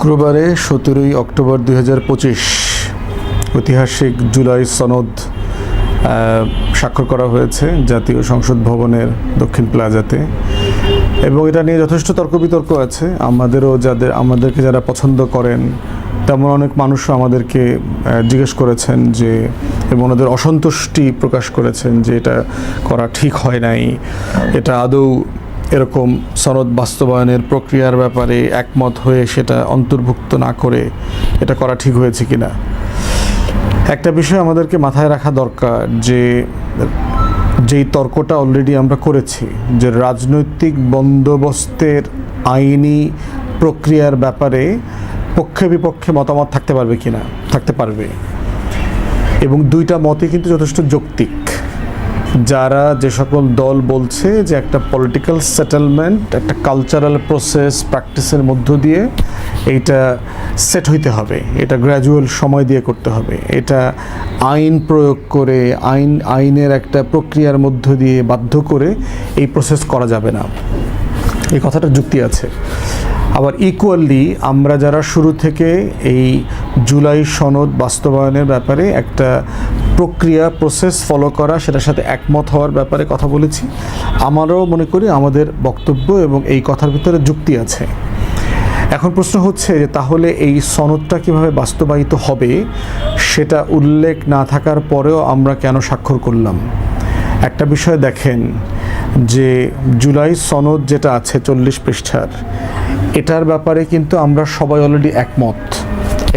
শুক্রবারে সতেরোই অক্টোবর দুই হাজার পঁচিশ ঐতিহাসিক জুলাই সনদ স্বাক্ষর করা হয়েছে জাতীয় সংসদ ভবনের দক্ষিণ প্লাজাতে। এবং এটা নিয়ে যথেষ্ট তর্ক বিতর্ক আছে। আমাদেরও যাদের আমাদেরকে যারা পছন্দ করেন, তেমন অনেক মানুষও আমাদেরকে জিজ্ঞেস করেছেন যে, এবং ওনাদের অসন্তুষ্টি প্রকাশ করেছেন যে এটা করা ঠিক হয় নাই। এটা আদৌ এরকম সনদ বাস্তবায়নের প্রক্রিয়ার ব্যাপারে একমত হয়ে সেটা অন্তর্ভুক্ত না করে এটা করা ঠিক হয়েছে কি না একটা বিষয় আমাদেরকে মাথায় রাখা দরকার যে, যেই তর্কটা অলরেডি আমরা করেছি, যে রাজনৈতিক বন্দোবস্তের আইনি প্রক্রিয়ার ব্যাপারে পক্ষে বিপক্ষে মতামত থাকতে পারবে কিনা? থাকতে পারবে। এবং দুইটা মতই কিন্তু যথেষ্ট যৌক্তিক। যারা যে সকল দল বলছে যে একটা পলিটিক্যাল সেটেলমেন্ট একটা কালচারাল প্রসেস প্র্যাকটিসের মধ্য দিয়ে এইটা সেট হইতে হবে, এটা গ্র্যাজুয়াল সময় দিয়ে করতে হবে। এটা আইন প্রয়োগ করে, আইন, আইনের একটা প্রক্রিয়ার মধ্য দিয়ে বাধ্য করে এই প্রসেস করা যাবে না। এই কথাটা যুক্তি আছে। আবার ইকুয়ালি আমরা যারা শুরু থেকে এই জুলাই সনদ বাস্তবায়নের ব্যাপারে একটা প্রক্রিয়া প্রসেস ফলো করা, সেটার সাথে একমত হওয়ার ব্যাপারে কথা বলেছি। আমারও মনে করি আমাদের বক্তব্য এবং এই কথার ভিতরে যুক্তি আছে। এখন প্রশ্ন হচ্ছে যে তাহলে এই সনদটা কীভাবে বাস্তবায়িত হবে, সেটা উল্লেখ না থাকার পরেও আমরা কেন স্বাক্ষর করলাম? একটা বিষয় দেখেন যে জুলাই সনদ যেটা আছে চল্লিশ পৃষ্ঠার, এটার ব্যাপারে কিন্তু আমরা সবাই অলরেডি একমত।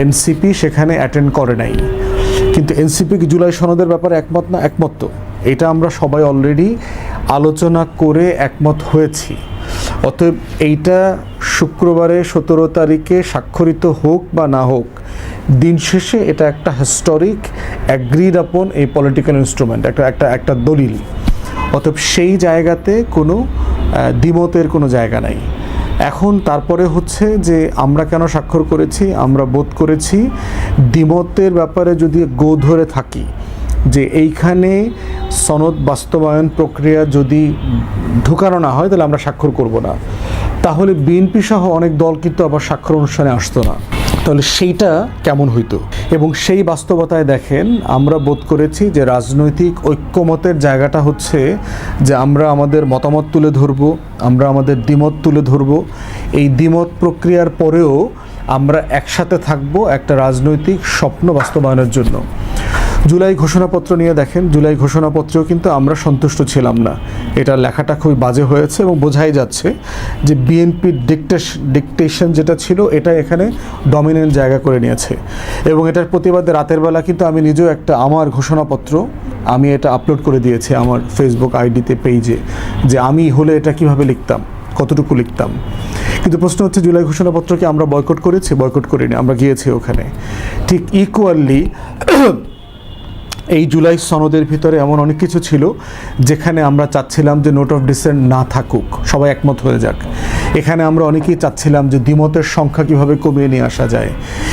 এনসিপি সেখানে অ্যাটেন্ড করে নাই। কিন্তু এনসিপি কি জুলাই সনদের ব্যাপারে একমত না? একমত তো। এটা আমরা সবাই অলরেডি আলোচনা করে একমত হয়েছি। অতএব এইটা শুক্রবারে সতেরো তারিখে স্বাক্ষরিত হোক বা না হোক, দিন শেষে এটা একটা হিস্টোরিক অ্যাগ্রিড আপন এই পলিটিক্যাল ইনস্ট্রুমেন্ট একটা একটা একটা দলিল। অতএব সেই জায়গাতে কোনো দ্বিমতের কোনো জায়গা নাই। এখন তারপরে হচ্ছে যে আমরা কেন স্বাক্ষর করেছি, আমরা বোধ করেছি দ্বিমতের ব্যাপারে যদি গো ধরে থাকি, যে এইখানে সনদ বাস্তবায়ন প্রক্রিয়া যদি ঢুকানো না হয়, তাহলে আমরা স্বাক্ষর করব না। তাহলে বিএনপি সহ অনেক দল কিন্তু আবার স্বাক্ষর অনুষ্ঠানে আসতো না। তাহলে সেইটা কেমন হইতো? এবং সেই বাস্তবতায় দেখেন, আমরা বোধ করেছি যে রাজনৈতিক ঐক্যমতের জায়গাটা হচ্ছে যে আমরা আমাদের মতামত তুলে ধরব, আমরা আমাদের দ্বিমত তুলে ধরব। এই দ্বিমত প্রক্রিয়ার পরেও আমরা একসাথে থাকব একটা রাজনৈতিক স্বপ্ন বাস্তবায়নের জন্য। জুলাই ঘোষণাপত্র নিয়ে দেখেন, জুলাই ঘোষণাপত্রেও কিন্তু আমরা সন্তুষ্ট ছিলাম না। এটা লেখাটা খুবই বাজে হয়েছে এবং বোঝাই যাচ্ছে যে বিএনপির ডিকটেশ ডিকটেশন যেটা ছিল এটা এখানে ডমিনেন্ট জায়গা করে নিয়েছে। এবং এটার প্রতিবাদে রাতের বেলা কিন্তু আমি নিজেও একটা আমার ঘোষণাপত্র, আমি এটা আপলোড করে দিয়েছি আমার ফেসবুক আইডিতে পেজে যে আমি হলে এটা কীভাবে লিখতাম, কতটুকু লিখতাম। কিন্তু প্রশ্ন হচ্ছে, জুলাই ঘোষণাপত্রকে আমরা বয়কট করেছি? বয়কট করিনি, আমরা গিয়েছি ওখানে। ঠিক ইকুয়ালি এই জুলাই সনদের ভিতরে এমন অনেক কিছু ছিল যেখানে আমরা চাচ্ছিলাম যে নোট অফ ডিসেন্ট না থাকুক। সবাই একমত হয়ে যাক। এখানে আমরা অনেকেই চাচ্ছিলাম যে দ্বিমতের সংখ্যা কীভাবে কমিয়ে নিয়ে আসা যায়।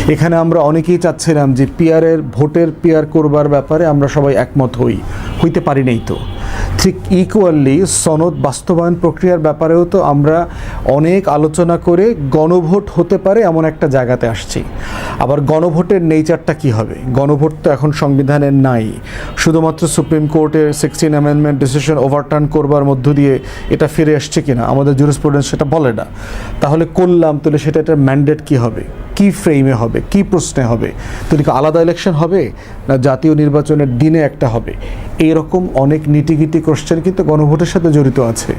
এখানে আমরা অনেকেই চাচ্ছিলাম যে পিয়ারের, ভোটের পিয়ার করবার ব্যাপারে আমরা সবাই একমত হই। হইতে পারি নাই তো। ঠিক ইকুয়ালি সনদ বাস্তবায়ন প্রক্রিয়ার ব্যাপারেও তো আমরা অনেক আলোচনা করে গণভোট হতে পারে এমন একটা জায়গাতে আসছি। আবার গণভোটের নেচারটা কি হবে? গণভোট তো এখন সংবিধানের নাই। শুধুমাত্র সুপ্রিম কোর্টের সিক্সটিন অ্যামেন্ডমেন্ট ডিসিশন ওভারটার্ন করবার মধ্য দিয়ে এটা ফিরে আসছে কিনা? আমাদের জুরিসপ্রুডেন্স সেটা বলে না। তাহলে করলাম, তাহলে সেটা এটার ম্যান্ডেট কি হবে? কি ফ্রেমে হবে? কি প্রশ্নে হবে? কি আলাদা ইলেকশন হবে? না জাতীয় নির্বাচনের দিনে একটা হবে? এরকম অনেক নিটিগিটি কোশ্চেন কিন্তু গণভোটের সাথে জড়িত আছে।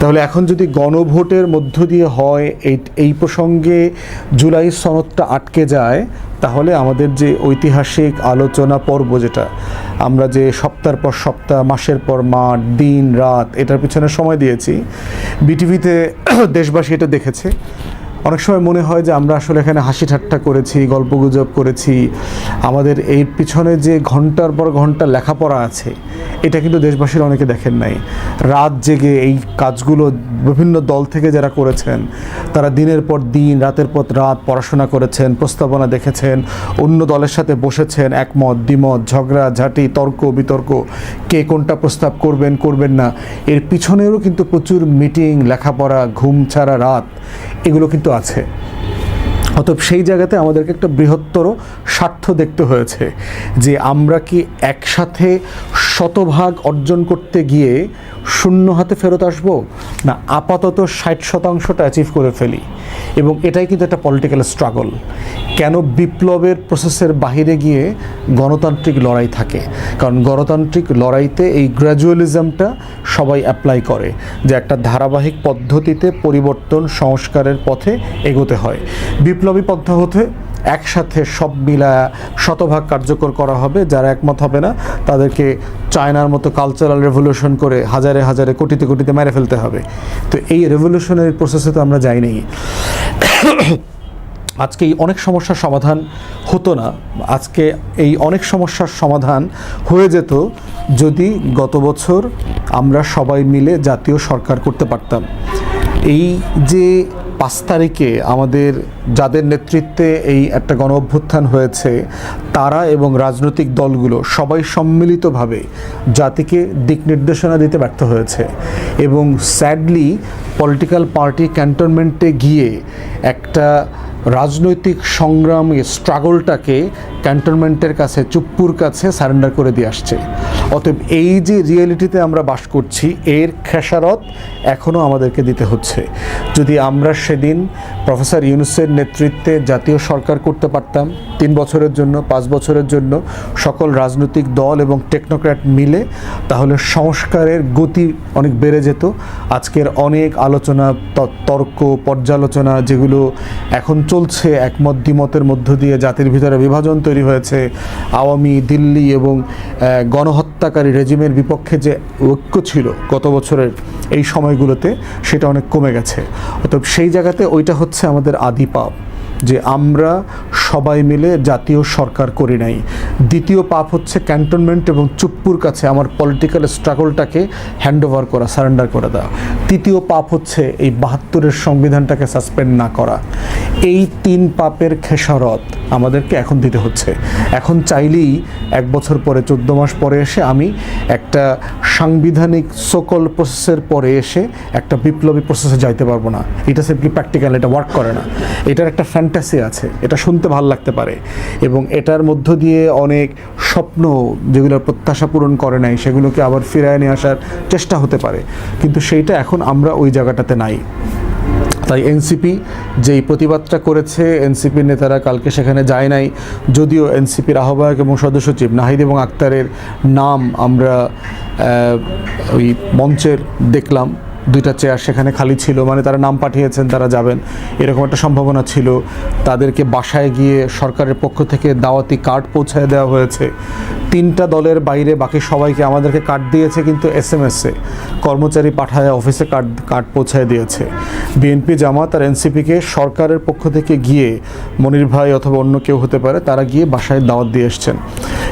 তাহলে এখন যদি গণভোটের মধ্য দিয়ে হয়, এই এই প্রসঙ্গে জুলাই সনদটা আটকে যায় তাহলে আমাদের যে ঐতিহাসিক আলোচনা পর্ব যেটা, আমরা যে সপ্তাহ পর সপ্তাহ, মাসের পর মাঠ দিন, রাত, এটার পিছনে সময় দিয়েছি, বিটিভিতে দেশবাসী এটা দেখেছে। অনেক সময় মনে হয় যে আমরা আসলে এখানে হাসি ঠাট্টা করেছি, গল্পগুজব করেছি। আমাদের এই পিছনে যে ঘণ্টার পর ঘণ্টা লেখাপড়া আছে, এটা কিন্তু দেশবাসীর অনেকে দেখেন নাই। রাত জেগে এই কাজগুলো বিভিন্ন দল থেকে যারা করেছেন, তারা দিনের পর দিন, রাতের পর রাত পড়াশোনা করেছেন, প্রস্তাবনা দেখেছেন, অন্য দলের সাথে বসেছেন, একমত, দ্বিমত, ঝগড়া, ঝাঁটি, তর্ক, বিতর্ক, কে কোনটা প্রস্তাব করবেন করবেন না। এর পিছনেরও কিন্তু প্রচুর মিটিং, লেখাপড়া, ঘুম ছাড়া রাত, এগুলো কিন্তু আছে। অতএব সেই জায়গাতে আমাদেরকে একটা বৃহত্তর স্বার্থ দেখতে হয়েছে যে আমরা কি একসাথে শতভাগ অর্জন করতে গিয়ে শূন্য হাতে ফেরত আসব? না, আপাতত ষাট শতাংশটা অ্যাচিভ করে ফেলি। এবং এটাই কিন্তু একটা পলিটিক্যাল স্ট্রাগল কেন বিপ্লবের প্রসেসের বাহিরে গিয়ে গণতান্ত্রিক লড়াই থাকে? কারণ গণতান্ত্রিক লড়াইতে এই গ্র্যাজুয়ালিজমটা সবাই অ্যাপ্লাই করে, যে একটা ধারাবাহিক পদ্ধতিতে পরিবর্তন সংস্কারের পথে এগোতে হয়। বিপ্লবী পদ্ধতি একসাথে সব মিলা শতভাগ কার্যকর করা হবে, যারা একমত হবে না, তাদেরকে চায়নার মতো কালচারাল রেভলিউশন করে হাজারে হাজারে কোটিতে কোটিতে মেরে ফেলতে হবে। তো এই রেভলিউশনারি প্রসেসে তো আমরা যাইনি। আজকে এই অনেক সমস্যার সমাধান হতো না। আজকে এই অনেক সমস্যার সমাধান হয়ে যেত যদি গত বছর আমরা সবাই মিলে জাতীয় সরকার করতে পারতাম। এই যে পাঁচ তারিখে আমাদের যাদের নেতৃত্বে এই একটা গণ অভ্যুত্থান হয়েছে, তারা এবং রাজনৈতিক দলগুলো সবাই সম্মিলিতভাবে জাতিকে দিক নির্দেশনা দিতে ব্যর্থ হয়েছে এবং স্যাডলি পলিটিক্যাল পার্টি ক্যান্টনমেন্টে গিয়ে একটা রাজনৈতিক সংগ্রামে স্ট্রাগলটাকে ক্যান্টনমেন্টের কাছে চুপ্পুর কাছে সারেন্ডার করে দিয়ে আসছে। অতএব এই যে রিয়েলিটিতে আমরা বাস করছি এর খেসারত এখনও আমাদেরকে দিতে হচ্ছে। যদি আমরা সেদিন প্রফেসর ইউনুসের নেতৃত্বে জাতীয় সরকার করতে পারতাম তিন বছরের জন্য পাঁচ বছরের জন্য সকল রাজনৈতিক দল এবং টেকনোক্র্যাট মিলে তাহলে সংস্কারের গতি অনেক বেড়ে যেত। আজকের অনেক আলোচনা তর্ক পর্যালোচনা যেগুলো এখন চলছে একমত দ্বিমতের মধ্য দিয়ে জাতির ভিতরে বিভাজন তৈরি হয়েছে আওয়ামী দিল্লি এবং আহ, গণহত্যাকারী রেজিমের বিপক্ষে যে ঐক্য ছিল গত বছরের এই সময়গুলোতে, সেটা অনেক কমে গেছে। অতএব সেই জায়গাতে ওইটা হচ্ছে আমাদের আদি পাপ, যে আমরা সবাই মিলে জাতীয় সরকার করি নাই। দ্বিতীয় পাপ হচ্ছে ক্যান্টনমেন্ট এবং চুপ্পুর কাছে আমার পলিটিক্যাল স্ট্রাগলটাকে হ্যান্ড ওভার করা, সারেন্ডার করে দেওয়া। তৃতীয় পাপ হচ্ছে এই বাহাত্তরের সংবিধানটাকে সাসপেন্ড না করা। এই তিন পাপের খেসারত আমাদেরকে এখন দিতে হচ্ছে। এখন চাইলেই এক বছর পরে, চোদ্দ মাস পরে এসে আমি একটা সাংবিধানিক সকল প্রসেসের পরে এসে একটা বিপ্লবী প্রসেসে যাইতে পারব না। এটা সিম্পলি প্র্যাকটিক্যাল এটা ওয়ার্ক করে না। এটার একটা ফ্যান্টাসি আছে, এটা শুনতে ভালো লাগতে পারে। এবং এটার মধ্য দিয়ে অনেক স্বপ্ন যেগুলোর প্রত্যাশা পূরণ করে নাই, সেগুলোকে আবার ফিরায় নিয়ে আসার চেষ্টা হতে পারে। কিন্তু সেইটা এখন আমরা ওই জায়গাটাতে নাই। তাই এনসিপি যেই প্রতিবাদটা করেছে এনসিপির নেতারা কালকে সেখানে যায় নাই। যদিও এনসিপির আহ্বায়ক এবং সদস্য সচিব নাহিদ এবং আক্তারের নাম আমরা ওই মঞ্চের দেখলাম। দুইটা চেয়ার সেখানে খালি ছিল মানে তারা নাম পাঠিয়েছেন, তারা যাবেন। এরকম একটা সম্ভাবনা ছিল। তাদেরকে বাসায় গিয়ে সরকারের পক্ষ থেকে দাওয়াতি কার্ড পৌঁছায় দেওয়া হয়েছে। তিনটা দলের বাইরে বাকি সবাইকে আমাদেরকে কার্ড দিয়েছে, কিন্তু এস এম এসে কর্মচারী পাঠায় অফিসে কার্ড কার্ড পৌঁছায় দিয়েছে। বিএনপি জামাত আর এনসিপিকে সরকারের পক্ষ থেকে গিয়ে মনির ভাই অথবা অন্য কেউ হতে পারে, তারা গিয়ে বাসায় দাওয়াত দিয়ে এসছেন।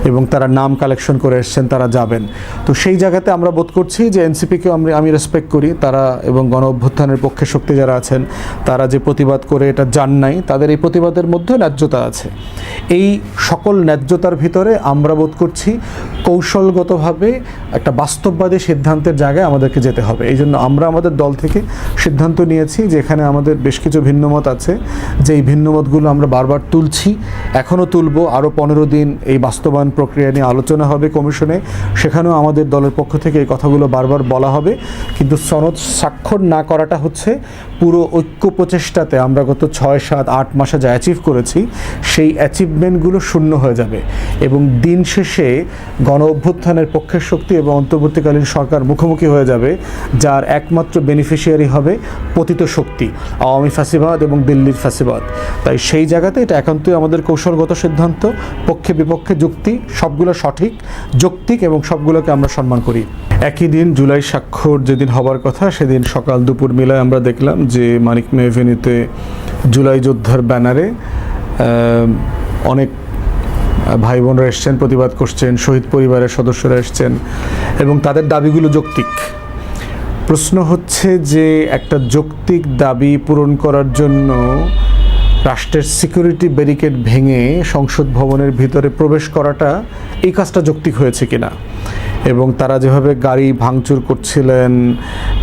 এবং তারা নাম কালেকশন করে এসছেন, তারা যাবেন। তো সেই জায়গাতে আমরা বোধ করছি যে এনসিপিকে আমি আমি রেসপেক্ট করি, তারা এবং গণ অভ্যুত্থানের পক্ষে শক্তি যারা আছেন, তারা যে প্রতিবাদ করে এটা জান নাই, তাদের এই প্রতিবাদের মধ্যে ন্যায্যতা আছে। এই সকল ন্যায্যতার ভিতরে আমরা বোধ করছি কৌশলগতভাবে একটা বাস্তববাদী সিদ্ধান্তের জায়গায় আমাদেরকে যেতে হবে। এই জন্য আমরা আমাদের দল থেকে সিদ্ধান্ত নিয়েছি যে এখানে আমাদের বেশ কিছু ভিন্নমত আছে। যে এই ভিন্নমতগুলো আমরা বারবার তুলছি এখনও তুলব। আরও পনেরো দিন এই বাস্তবায়ন প্রক্রিয়া নিয়ে আলোচনা হবে কমিশনে। সেখানেও আমাদের দলের পক্ষ থেকে এই কথাগুলো বারবার বলা হবে। কিন্তু সনদ স্বাক্ষর না করাটা হচ্ছে পুরো ঐক্য প্রচেষ্টাতে আমরা গত ছয়, সাত, আট মাসে যা অ্যাচিভ করেছি, সেই অ্যাচিভমেন্টগুলো শূন্য হয়ে যাবে। এবং দিন শেষে গণ অভ্যুত্থানের পক্ষের শক্তি এবং অন্তর্বর্তীকালীন সরকার মুখোমুখি হয়ে যাবে, যার একমাত্র বেনিফিশিয়ারি হবে পতিত শক্তি, আওয়ামী ফ্যাসিবাদ এবং দিল্লির ফ্যাসিবাদ তাই সেই জায়গাতে এটা একান্তই আমাদের কৌশলগত সিদ্ধান্ত, পক্ষে বিপক্ষে যুক্তি, সবগুলো সঠিক, যৌক্তিক এবং সবগুলোকে আমরা সম্মান করি। একই দিন জুলাই স্বাক্ষর যেদিন হবার কথা, সেদিন সকাল দুপুর মিলায় আমরা দেখলাম যে মানিক মে এভিনিউতে জুলাই যোদ্ধার ব্যানারে অনেক ভাই বোনরা এসছেন, প্রতিবাদ করছেন, শহীদ পরিবারের সদস্যরা এসছেন এবং তাদের দাবিগুলো যৌক্তিক। প্রশ্ন হচ্ছে যে একটা যৌক্তিক দাবি পূরণ করার জন্য রাষ্ট্রের সিকিউরিটি ব্যারিকেড ভেঙে সংসদ ভবনের ভিতরে প্রবেশ করাটা এই কাজটা যৌক্তিক হয়েছে কিনা? এবং তারা যেভাবে গাড়ি ভাঙচুর করছিলেন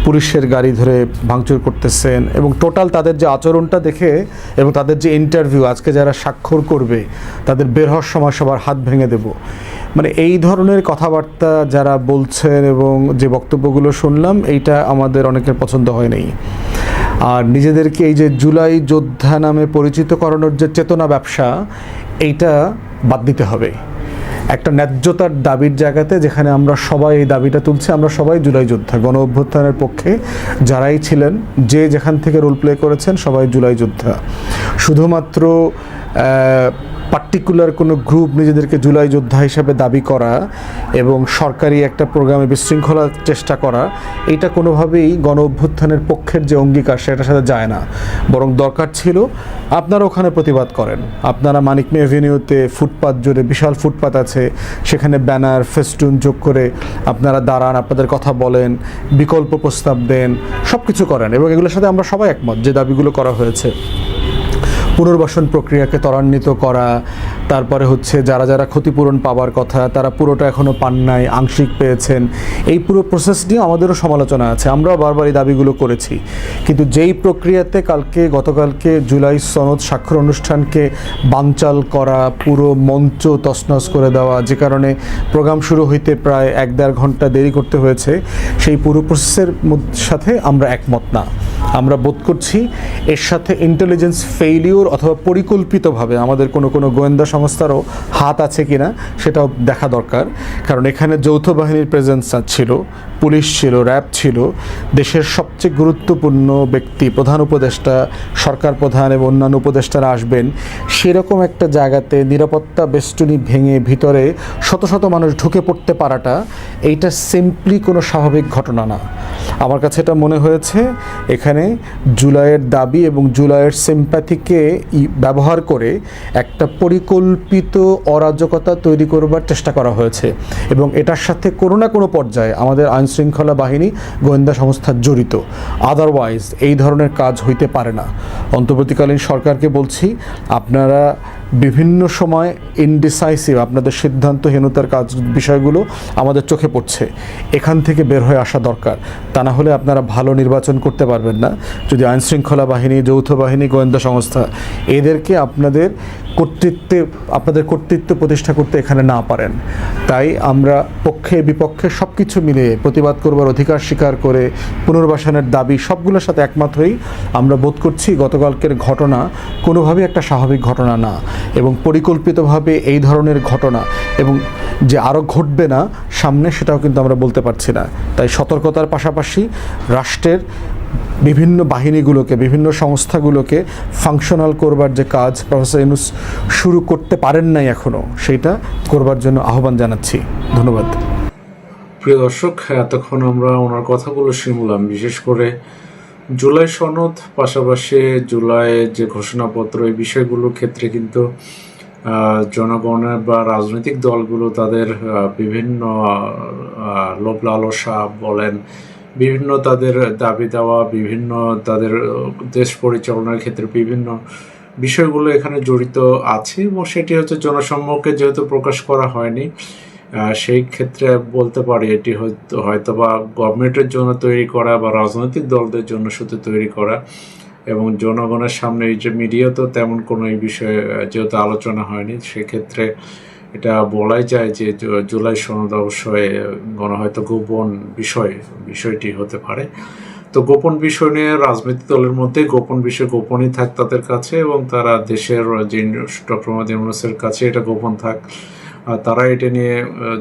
পুলিশের গাড়ি ধরে ভাঙচুর করতেছেন এবং টোটাল তাদের যে আচরণটা দেখে এবং তাদের যে ইন্টারভিউ আজকে যারা স্বাক্ষর করবে, তাদের বের হওয়ার সময় সবার হাত ভেঙে দেব। মানে এই ধরনের কথাবার্তা যারা বলছেন এবং যে বক্তব্যগুলো শুনলাম, এইটা আমাদের অনেকের পছন্দ হয় নাই। আর নিজেদেরকে এই যে জুলাই যোদ্ধা নামে পরিচিত করানোর যে চেতনা ব্যবসা, এইটা বাদ দিতে হবে। একটা ন্যায্যতার দাবির জায়গাতে যেখানে আমরা সবাই এই দাবিটা তুলছি, আমরা সবাই জুলাই যোদ্ধা। গণ অভ্যুত্থানের পক্ষে যারাই ছিলেন, যে যেখান থেকে রোল প্লে করেছেন, সবাই জুলাই যোদ্ধা। শুধুমাত্র পার্টিকুলার কোনো গ্রুপ নিজেদেরকে জুলাই যোদ্ধা হিসাবে দাবি করা এবং সরকারি একটা প্রোগ্রামে বিশৃঙ্খলার চেষ্টা করা, এটা কোনোভাবেই গণ অভ্যুত্থানের পক্ষের যে অঙ্গীকার সেটার সাথে যায় না। বরং দরকার ছিল আপনারা ওখানে প্রতিবাদ করেন। আপনারা মানিক মে এভিনিউতে ফুটপাত জুড়ে বিশাল ফুটপাত আছে, সেখানে ব্যানার ফেস্টুন যোগ করে আপনারা দাঁড়ান, আপনাদের কথা বলেন, বিকল্প প্রস্তাব দেন সব কিছু করেন এবং এগুলোর সাথে আমরা সবাই একমত যে দাবিগুলো করা হয়েছে। পুনর্বাসন প্রক্রিয়াকে ত্বরান্বিত করা, তারপরে হচ্ছে যারা যারা ক্ষতিপূরণ পাওয়ার কথা, তারা পুরোটা এখনও পান নাই, আংশিক পেয়েছেন, এই পুরো প্রসেস নিয়ে আমাদেরও সমালোচনা আছে। আমরাও বারবার এই দাবিগুলো করেছি। কিন্তু যেই প্রক্রিয়াতে কালকে, গতকালকে জুলাই সনদ স্বাক্ষর অনুষ্ঠানকে বানচাল করা, পুরো মঞ্চ তছনছ করে দেওয়া, যে কারণে প্রোগ্রাম শুরু হইতে প্রায় এক দেড় ঘণ্টা দেরি করতে হয়েছে, সেই পুরো প্রসেসের সাথে আমরা একমত না। আমরা বোধ করছি এর সাথে ইন্টেলিজেন্স ফেইলিওর অথবা পরিকল্পিতভাবে আমাদের কোনো কোনো গোয়েন্দা সংস্থারও হাত আছে কিনা সেটাও দেখা দরকার। কারণ এখানে যৌথ বাহিনীর প্রেজেন্স ছিল, পুলিশ ছিল র্যাব ছিল। দেশের সবচেয়ে গুরুত্বপূর্ণ ব্যক্তি, প্রধান উপদেষ্টা, সরকার প্রধান এবং অন্যান্য উপদেষ্টারা আসবেন। সেরকম একটা জায়গাতে নিরাপত্তা বেষ্টনী ভেঙে ভিতরে শত শত মানুষ ঢুকে পড়তে পারাটা, এইটা সিম্পলি কোনো স্বাভাবিক ঘটনা না। আমার কাছে এটা মনে হয়েছে, এখানে জুলাইয়ের দাবি এবং জুলাইয়ের সিম্প্যাথিকে ব্যবহার করে একটা পরিকল্পিত অরাজকতা তৈরি করবার চেষ্টা করা হয়েছে এবং এটার সাথে কোনো না কোনো পর্যায়ে আমাদের আইনশৃঙ্খলা বাহিনী গোয়েন্দা সংস্থা জড়িত। আদারওয়াইজ এই ধরনের কাজ হইতে পারে না। অন্তর্বর্তীকালীন সরকারকে বলছি, আপনারা বিভিন্ন সময় ইনডিসাইসিভ আপনাদের সিদ্ধান্তহীনতার কাজ বিষয়গুলো আমাদের চোখে পড়ছে। এখান থেকে বের হয়ে আসা দরকার। তা না হলে আপনারা ভালো নির্বাচন করতে পারবেন না। যদি আইন শৃঙ্খলা বাহিনী, যৌথ বাহিনী, গোয়েন্দা সংস্থা এদেরকে আপনাদের কর্তৃত্বে, আপনাদের কর্তৃত্ব প্রতিষ্ঠা করতে এখানে না পারেন। তাই আমরা পক্ষে, বিপক্ষে সব কিছু মিলিয়ে প্রতিবাদ করবার অধিকার স্বীকার করে পুনর্বাসনের দাবি সবগুলোর সাথে একমাত্রই আমরা বোধ করছি গতকালকের ঘটনা কোনোভাবেই একটা স্বাভাবিক ঘটনা না। এবং পরিকল্পিতভাবে এই ধরনের ঘটনা এবং যে আরও ঘটবে না সামনে সেটাও কিন্তু আমরা বলতে পারছি না। তাই সতর্কতার পাশাপাশি রাষ্ট্রের বিভিন্ন বাহিনীগুলোকে, বিভিন্ন সংস্থাগুলোকে ফাংশনাল করবার যে কাজ প্রফেসর ইউনুস শুরু করতে পারেন নাই এখনও সেইটা করবার জন্য আহ্বান জানাচ্ছি। ধন্যবাদ। প্রিয় দর্শক, এতক্ষণ আমরা ওনার কথাগুলো শুনলাম, বিশেষ করে জুলাই সনদ, পাশাপাশি জুলাই যে ঘোষণাপত্র, এই বিষয়গুলোর ক্ষেত্রে কিন্তু জনগণের বা রাজনৈতিক দলগুলো তাদের বিভিন্ন লোভ লালসা বলেন, বিভিন্ন তাদের দাবি দেওয়া, বিভিন্ন তাদের দেশ পরিচালনার ক্ষেত্রে বিভিন্ন বিষয়গুলো এখানে জড়িত আছে এবং সেটি হচ্ছে জনসম্মুখে যেহেতু প্রকাশ করা হয়নি সেই ক্ষেত্রে বলতে পারি এটি হয়তো হয়তো বা গভর্নমেন্টের জন্য তৈরি করা বা রাজনৈতিক দলদের জন্য শুধু তৈরি করা এবং জনগণের সামনে এই যে মিডিয়া তো তেমন কোনো এই বিষয়ে যেহেতু আলোচনা হয়নি, সেক্ষেত্রে এটা বলাই যায় যে জুলাই সনদ অবশ্যই গণ হয়তো গোপন বিষয়, বিষয়টি হতে পারে। তো গোপন বিষয় নিয়ে রাজনৈতিক দলের মধ্যে গোপন বিষয় গোপনই থাক তাদের কাছে এবং তারা দেশের যে ডক্টর মোহাম্মদ কাছে এটা গোপন থাক। তারা এটা নিয়ে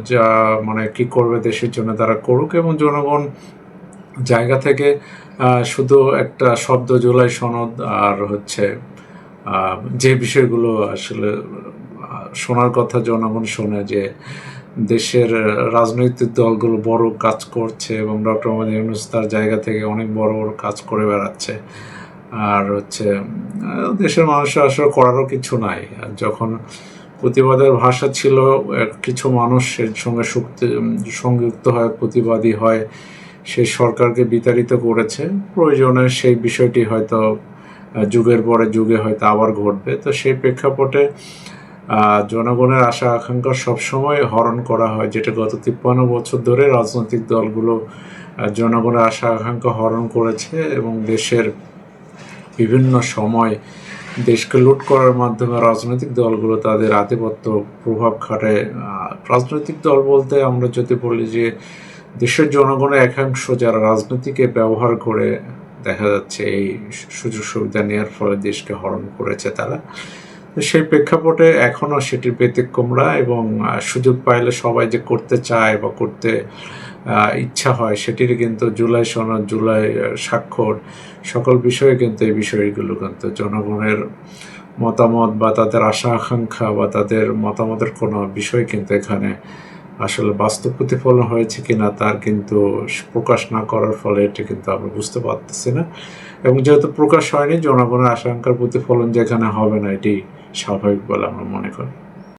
যা মানে কি করবে দেশের জন্য তারা করুক এবং জনগণ জায়গা থেকে শুধু একটা শব্দ জুলাই সনদ আর হচ্ছে যে বিষয়গুলো আসলে শোনার কথা জনগণ শোনে যে দেশের রাজনৈতিক দলগুলো বড় কাজ করছে এবং ডক্টর মোহাম্মদ ইউনুস তার জায়গা থেকে অনেক বড় বড় কাজ করে বেড়াচ্ছে। আর হচ্ছে দেশের মানুষের আসলে করারও কিছু নাই। যখন প্রতিবাদের ভাষা ছিল কিছু মানুষের সঙ্গে সংযুক্ত হয়, প্রতিবাদী হয়। সেই সরকারকে বিতাড়িত করেছে। প্রয়োজনে সেই বিষয়টি হয়তো যুগের পরে যুগে হয়তো আবার ঘটবে। তো সেই প্রেক্ষাপটে জনগণের আশা, আকাঙ্ক্ষা সবসময় হরণ করা হয়, যেটা গত তিপ্পান্ন বছর ধরে রাজনৈতিক দলগুলো জনগণের আশা, আকাঙ্ক্ষা হরণ করেছে এবং দেশের বিভিন্ন সময় দেশকে লুট করার মাধ্যমে রাজনৈতিক দলগুলো তাদের আধিপত্য প্রভাব খাটে রাজনৈতিক দল বলতে আমরা যদি বলি যে, দেশের জনগণের একাংশ যারা রাজনীতিকে ব্যবহার করে দেখা যাচ্ছে এই সুযোগ সুবিধা নেওয়ার ফলে দেশকে হরণ করেছে তারা। সেই প্রেক্ষাপটে এখনও সেটির ব্যতিক্রমরা এবং সুযোগ পাইলে সবাই যে করতে চায় বা করতে ইচ্ছা হয় সেটির কিন্তু জুলাই সনদ, জুলাই স্বাক্ষর সকল বিষয়ে কিন্তু এই বিষয়গুলো কিন্তু জনগণের মতামত বা তাদের আশা, আকাঙ্ক্ষা বা তাদের মতামতের কোনো বিষয় কিন্তু এখানে আসলে বাস্তব প্রতিফলন হয়েছে কিনা তার কিন্তু প্রকাশ না করার ফলে এটি কিন্তু আমরা বুঝতে পারতেছি না। এবং যেহেতু প্রকাশ হয়নি, জনগণের আশঙ্কার প্রতিফলন যেখানে হবে না, এটি স্বাভাবিক বলে আমরা মনে করি।